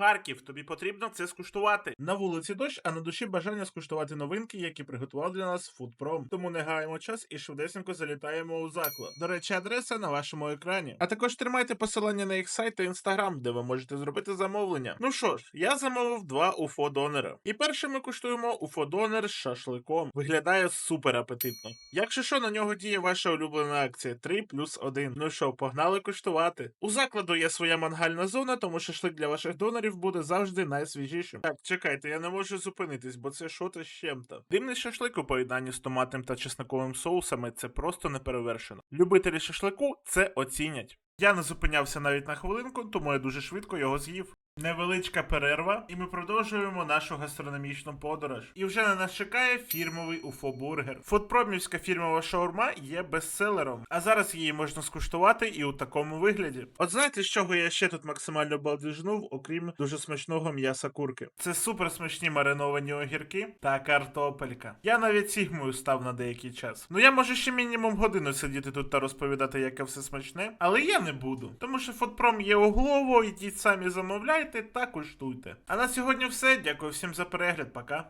Харків, тобі потрібно це скуштувати. На вулиці дощ, а на душі бажання скуштувати новинки, які приготував для нас Фудпром. Тому не гаємо час і швидесенько залітаємо у заклад. До речі, адреса на вашому екрані. А також тримайте посилання на їх сайт та інстаграм, де ви можете зробити замовлення. Ну що ж, я замовив два уфо донера. І перше ми куштуємо уфо донер з шашликом. Виглядає супер апетитно. Якщо що, на нього діє ваша улюблена акція 3 плюс 1. Ну що, погнали куштувати. У закладу є своя мангальна зона, тому шашлик для ваших донорів буде завжди найсвіжішим. Так, чекайте, я не можу зупинитись, бо це що-то з чим-то. Димний шашлик у поєднанні з томатним та чесноковим соусами це просто неперевершено. Любителі шашлику це оцінять. Я не зупинявся навіть на хвилинку, тому я дуже швидко його з'їв. Невеличка перерва, і ми продовжуємо нашу гастрономічну подорож. І вже на нас чекає фірмовий уфо-бургер. Фудпромівська фірмова шаурма є бестселером, а зараз її можна скуштувати і у такому вигляді. От знаєте, з чого я ще тут максимально балдіжнув, окрім дуже смачного м'яса курки? Це супер смачні мариновані огірки та картопелька. Я навіть сігмою став на деякий час. Ну я можу ще мінімум годину сидіти тут та розповідати, яке все смачне, але я не буду. Тому що Фудпром є углово, ідіть самі замовляйте та куштуйте. А на сьогодні все. Дякую всім за перегляд. Пока.